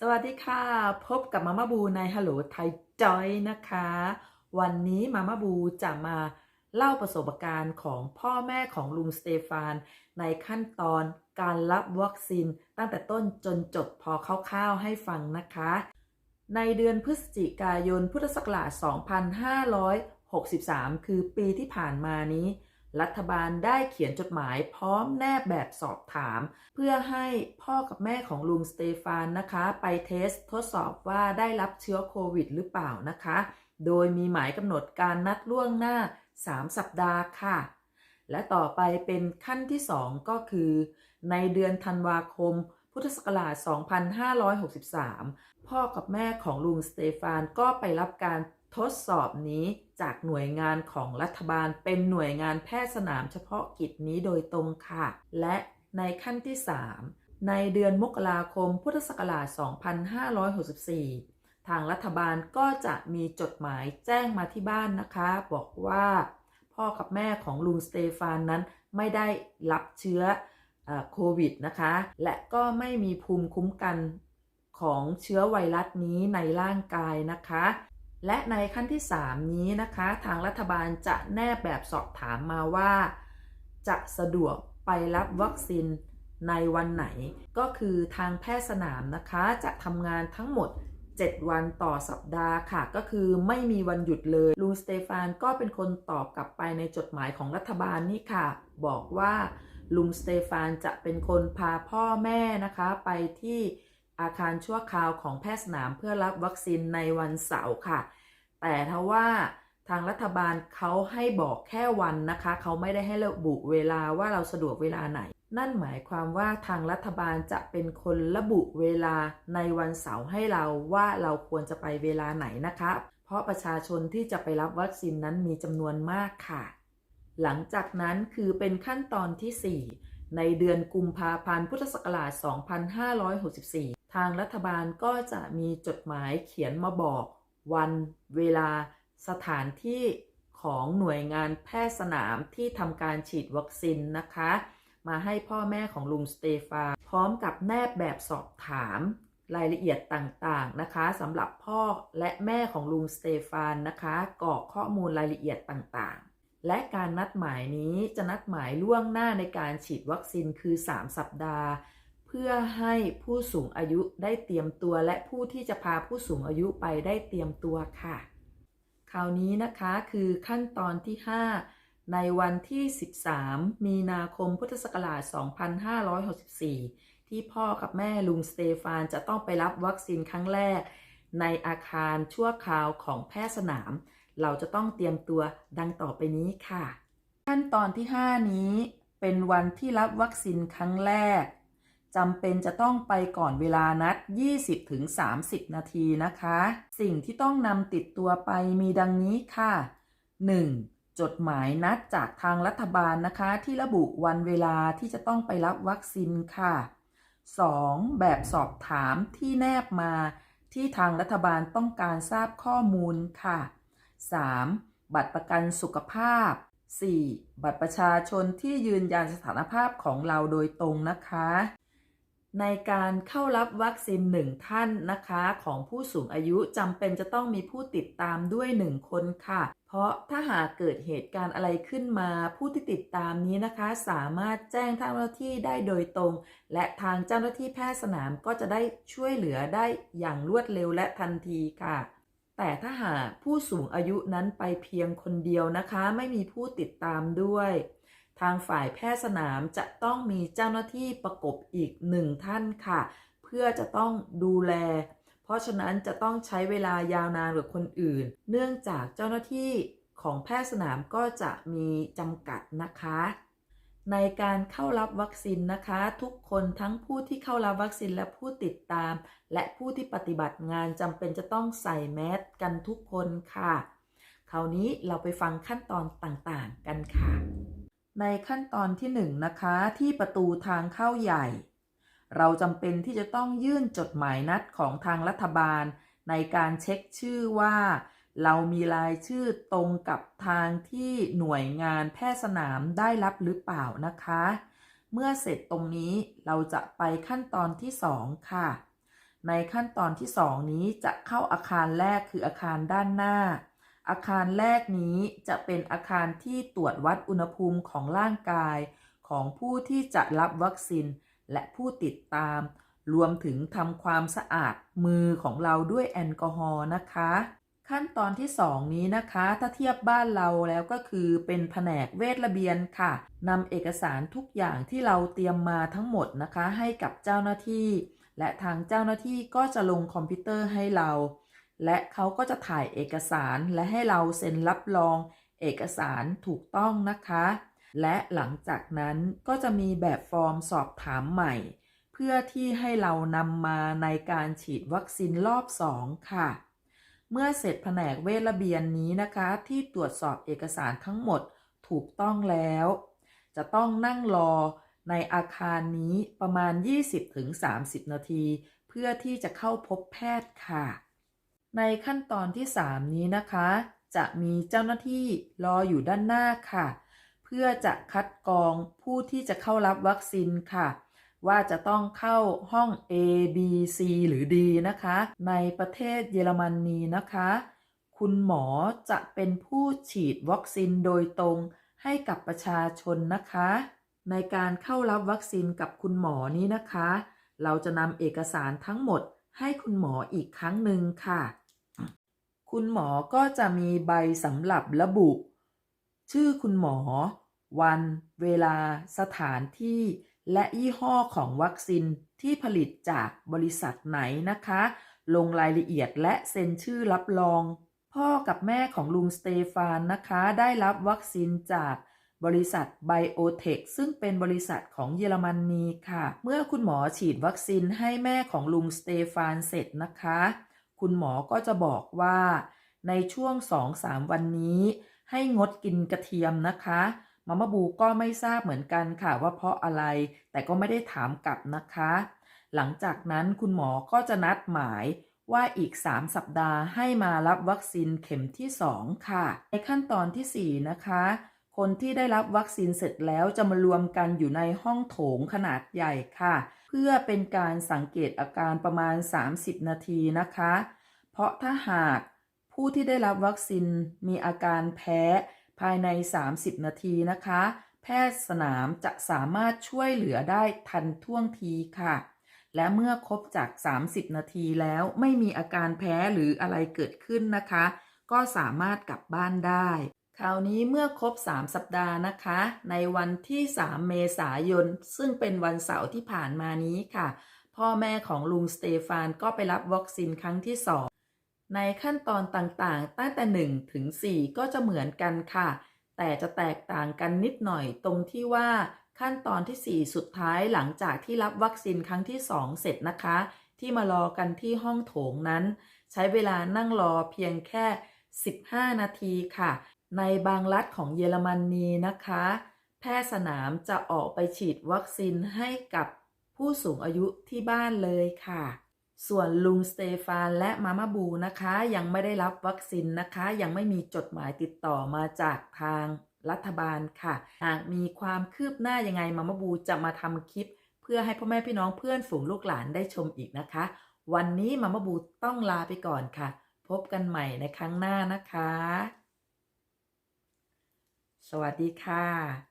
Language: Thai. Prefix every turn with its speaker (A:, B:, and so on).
A: สวัสดีค่ะ พบกับมาม่าบูในฮัลโหลไทยจอยนะคะ วันนี้มาม่าบูจะมาเล่าประสบการณ์ของพ่อแม่ของลุงสเตฟาน ในขั้นตอนการรับวัคซีนตั้งแต่ต้นจนจบพอคร่าวๆให้ฟังนะคะ ในเดือนพฤศจิกายนพุทธศักราช 2563 คือปีที่ผ่านมานี้ รัฐบาลได้เขียนจดหมายพร้อมแนบแบบสอบถาม เพื่อให้พ่อกับแม่ของลุงสเตฟานนะคะ ไปเทสทดสอบว่าได้รับเชื้อโควิดหรือเปล่านะคะ โดยมีหมายกำหนดการนัดล่วงหน้า 3 สัปดาห์ค่ะ และต่อไปเป็นขั้นที่ 2 ก็คือ ในเดือนธันวาคม พุทธศักราช 2563 พ่อกับแม่ของลุงสเตฟานก็ไปรับการ ทดสอบนี้จากหน่วยงานของรัฐบาลเป็นหน่วยงานแพทย์สนามเฉพาะกิจนี้โดยตรงค่ะ และในขั้นที่ 3 ในเดือนมกราคมพุทธศักราช 2564 ทางรัฐบาลก็จะมีจดหมายแจ้งมาที่บ้านนะคะ บอกว่า พ่อกับแม่ของลุงสเตฟานนั้นไม่ได้รับเชื้อเออโควิดนะคะ และก็ไม่มีภูมิคุ้มกันของเชื้อไวรัสนี้ในร่างกายนะคะ และในขั้นที่ 3 นี้นะคะ ทางรัฐบาลจะแนบแบบสอบถามมาว่า จะสะดวกไปรับวัคซีนในวันไหน ก็คือทางแพทย์สนามนะคะ จะทำงานทั้งหมด 7 วันต่อสัปดาห์ค่ะ ก็คือไม่มีวันหยุดเลยลุงสเตฟานก็เป็นคนตอบกลับไปในจดหมายของรัฐบาลนี่ค่ะ บอกว่าลุงสเตฟานจะเป็นคนพาพ่อแม่นะคะ ไปที่อาคารชั่วคราวของแพทย์สนามเพื่อรับวัคซีนในวันเสาร์ค่ะ แต่ถ้าว่าทางรัฐบาลเขาให้บอกแค่วันนะคะ เขาไม่ได้ให้ระบุเวลาว่าเราสะดวกเวลาไหน นั่นหมายความว่าทางรัฐบาลจะเป็นคนระบุเวลาในวันเสาร์ให้เราว่าเราควรจะไปเวลาไหนนะคะ เพราะประชาชนที่จะไปรับวัคซีนนั้นมีจำนวนมากค่ะ หลังจากนั้นคือเป็นขั้นตอนที่ 4 ในเดือนกุมภาพันธ์พุทธศักราช 2564 ทางรัฐบาลก็จะมีจดหมายเขียนมาบอก วันเวลาสถานที่ของหน่วยงานแพทย์สนามที่ทำการฉีดวัคซีนนะคะ มาให้พ่อแม่ของลุงสเตฟานพร้อมกับแนบแบบสอบถามรายละเอียดต่างๆนะคะสำหรับพ่อและแม่ของลุงสเตฟานนะคะกรอกข้อมูลรายละเอียดต่างๆ และการนัดหมายนี้จะนัดหมายล่วงหน้าในการฉีดวัคซีนคือ 3 สัปดาห์ เพื่อให้ผู้สูงอายุได้เตรียมตัวและผู้ที่จะพาผู้สูงอายุไปได้เตรียมตัวค่ะ คราวนี้นะคะคือขั้นตอนที่ 5 ในวันที่ 13 มีนาคมพุทธศักราช 2564 ที่พ่อกับแม่ลุงสเตฟานจะต้องไปรับวัคซีนครั้งแรก ในอาคารชั่วคราวของแพทย์สนาม เราจะต้องเตรียมตัวดังต่อไปนี้ค่ะ ขั้นตอนที่ 5 นี้เป็นวันที่รับวัคซีนครั้งแรก จำเป็นจะต้องไปก่อนเวลานัด 20-30 นาทีนะคะ สิ่งที่ต้องนำติดตัวไปมีดังนี้ค่ะ 1. จดหมายนัดจากทางรัฐบาลนะคะ ที่ระบุวันเวลาที่จะต้องไปรับวัคซีนค่ะ 2. แบบสอบถามที่แนบมาที่ทางรัฐบาลต้องการทราบข้อมูลค่ะ 3. บัตรประกันสุขภาพ 4. บัตรประชาชนที่ยืนยันสถานภาพของเราโดยตรงนะคะ ในการเข้ารับวัคซีนหนึ่งท่านนะคะ ของผู้สูงอายุจำเป็นจะต้องมีผู้ติดตามด้วยหนึ่งคนค่ะ เพราะถ้าหากเกิดเหตุการณ์อะไรขึ้นมาผู้ที่ติดตามนี้นะคะ สามารถแจ้งทางเจ้าหน้าที่ได้โดยตรง และทางเจ้าหน้าที่แพทย์สนามก็จะได้ช่วยเหลือได้อย่างรวดเร็วและทันทีค่ะแต่ถ้าหากผู้สูงอายุนั้นไปเพียงคนเดียวนะคะ ไม่มีผู้ติดตามด้วย ทางฝ่ายแพทย์สนามจะต้องมีเจ้าหน้าที่ประกบอีกหนึ่งท่านค่ะ เพื่อจะต้องดูแล เพราะฉะนั้นจะต้องใช้เวลายาวนานกว่าคนอื่น เนื่องจากเจ้าหน้าที่ของแพทย์สนามก็จะมีจำกัดนะคะ ในการเข้ารับวัคซีนนะคะ ทุกคนทั้งผู้ที่เข้ารับวัคซีนและผู้ติดตาม และผู้ที่ปฏิบัติงานจำเป็นจะต้องใส่แมสกันทุกคนค่ะ คราวนี้เราไปฟังขั้นตอนต่างๆ กันค่ะ ในขั้นตอนที่1นงนะคะที่ประตูทางเข้าใหญ่ เราจำเป็นที่จะต้องยื่นจดหมายนัดของทางรัฐบาล ในการเช็คชื่อว่า เรามีรายชื่อตรงกับทางที่หน่วยงานแพทย์สนามได้รับหรือเปล่านะคะ เมื่อเสร็จตรงนี้เราจะไปขั้นตอนที่ 2 ค่ะ ในขั้นตอนที่ 2 นี้จะเข้าอาคารแรกคืออาคารด้านหน้า อาคารแรกนี้จะเป็นอาคารที่ตรวจวัดอุณหภูมิของร่างกายของผู้ที่จะรับวัคซีนและผู้ติดตาม รวมถึงทำความสะอาดมือของเราด้วยแอลกอฮอล์นะคะ ขั้นตอนที่ 2 นี้นะคะ ถ้าเทียบบ้านเราแล้วก็คือเป็นแผนกเวชระเบียนค่ะนำเอกสารทุกอย่างที่เราเตรียมมาทั้งหมดนะคะ ให้กับเจ้าหน้าที่ และทางเจ้าหน้าที่ก็จะลงคอมพิวเตอร์ให้เรา และเขาก็จะถ่ายเอกสารและให้เราเซ็นรับรองเอกสารถูกต้องนะคะ และหลังจากนั้นก็จะมีแบบฟอร์มสอบถามใหม่ เพื่อที่ให้เรานำมาในการฉีดวัคซีนรอบ 2 ค่ะ เมื่อเสร็จแผนกเวชระเบียนนี้นะคะ ที่ตรวจสอบเอกสารทั้งหมดถูกต้องแล้ว จะต้องนั่งรอในอาคารนี้ประมาณ 20-30 นาที เพื่อที่จะเข้าพบแพทย์ค่ะ ในขั้นตอนที่ 3 นี้นะคะ จะมีเจ้าหน้าที่รออยู่ด้านหน้าค่ะ เพื่อจะคัดกรองผู้ที่จะเข้ารับวัคซีนค่ะ ว่าจะต้องเข้าห้อง A B C หรือ D นะคะ ในประเทศเยอรมนีนะคะ คุณหมอจะเป็นผู้ฉีดวัคซีนโดยตรงให้กับประชาชนนะคะ ในการเข้ารับวัคซีนกับคุณหมอนี้นะคะ เราจะนำเอกสารทั้งหมดให้คุณหมออีกครั้งหนึ่งค่ะ คุณหมอก็จะมีใบสำหรับระบุ ชื่อคุณหมอ วัน เวลา สถานที่ และยี่ห้อของวัคซีนที่ผลิตจากบริษัทไหนนะคะ ลงรายละเอียดและเซ็นชื่อรับรอง พ่อกับแม่ของลุงสเตฟานนะคะ ได้รับวัคซีนจากบริษัทไบโอเทคซึ่งเป็นบริษัทของเยอรมนนีค่ะ เมื่อคุณหมอฉีดวัคซีนให้แม่ของลุงสเตฟานเสร็จนะคะ คุณหมอก็จะบอกว่าในช่วง 2-3 วันนี้ ให้งดกินกระเทียมนะคะมาม่าบูก็ไม่ทราบเหมือนกันค่ะว่าเพราะอะไร แต่ก็ไม่ได้ถามกลับนะคะ หลังจากนั้นคุณหมอก็จะนัดหมายว่าอีก 3 สัปดาห์ให้มารับวัคซีนเข็มที่ 2 ค่ะ ในขั้นตอนทีสี่4 นะคะ คนที่ได้รับวัคซีนเสร็จแล้วจะมารวมกันอยู่ในห้องโถงขนาดใหญ่ค่ะ พื่อเป็นการสังเกตอาการประมาณ 30 นาทีนะคะ เพราะถ้าหากผู้ที่ได้รับวัคซีนมีอาการแพ้ภายใน 30 นาทีนะคะ แพทย์สนามจะสามารถช่วยเหลือได้ทันท่วงทีค่ะ และเมื่อครบจาก 30 นาทีแล้วไม่มีอาการแพ้หรืออะไรเกิดขึ้นนะคะ ก็สามารถกลับบ้านได้ คราวนี้เมื่อครบ 3 สัปดาห์นะคะ ในวันที่ 3 เมษายน ซึ่งเป็นวันเสาร์ที่ผ่านมานี้ค่ะ พ่อแม่ของลุงสเตฟานก็ไปรับวัคซีนครั้งที่ 2 ในขั้นตอนต่างๆ ตั้งแต่ 1 ถึง 4 ก็จะเหมือนกันค่ะ แต่จะแตกต่างกันนิดหน่อยตรงที่ว่าขั้นตอนที่ 4 สุดท้ายหลังจากที่รับวัคซีนครั้งที่ 2 เสร็จนะคะ ที่มารอกันที่ห้องโถงนั้น ใช้เวลานั่งรอเพียงแค่ 15 นาทีค่ะ ในบางรัฐของเยอรมนนีนะคะ แพทย์สนามจะออกไปฉีดวัคซีนให้กับผู้สูงอายุที่บ้านเลยค่ะ ส่วนลุงสเตฟานและมาม่าบูนะคะ ยังไม่ได้รับวัคซีนนะคะ ยังไม่มีจดหมายติดต่อมาจากทางรัฐบาลค่ะ หากมีความคืบหน้ายังไงมาม่าบูจะมาทำคลิป เพื่อให้พ่อแม่พี่น้องเพื่อนฝูงลูกหลานได้ชมอีกนะคะ วันนี้มาม่าบูต้องลาไปก่อนค่ะ พบกันใหม่ในครั้งหน้านะคะ สวัสดีค่ะ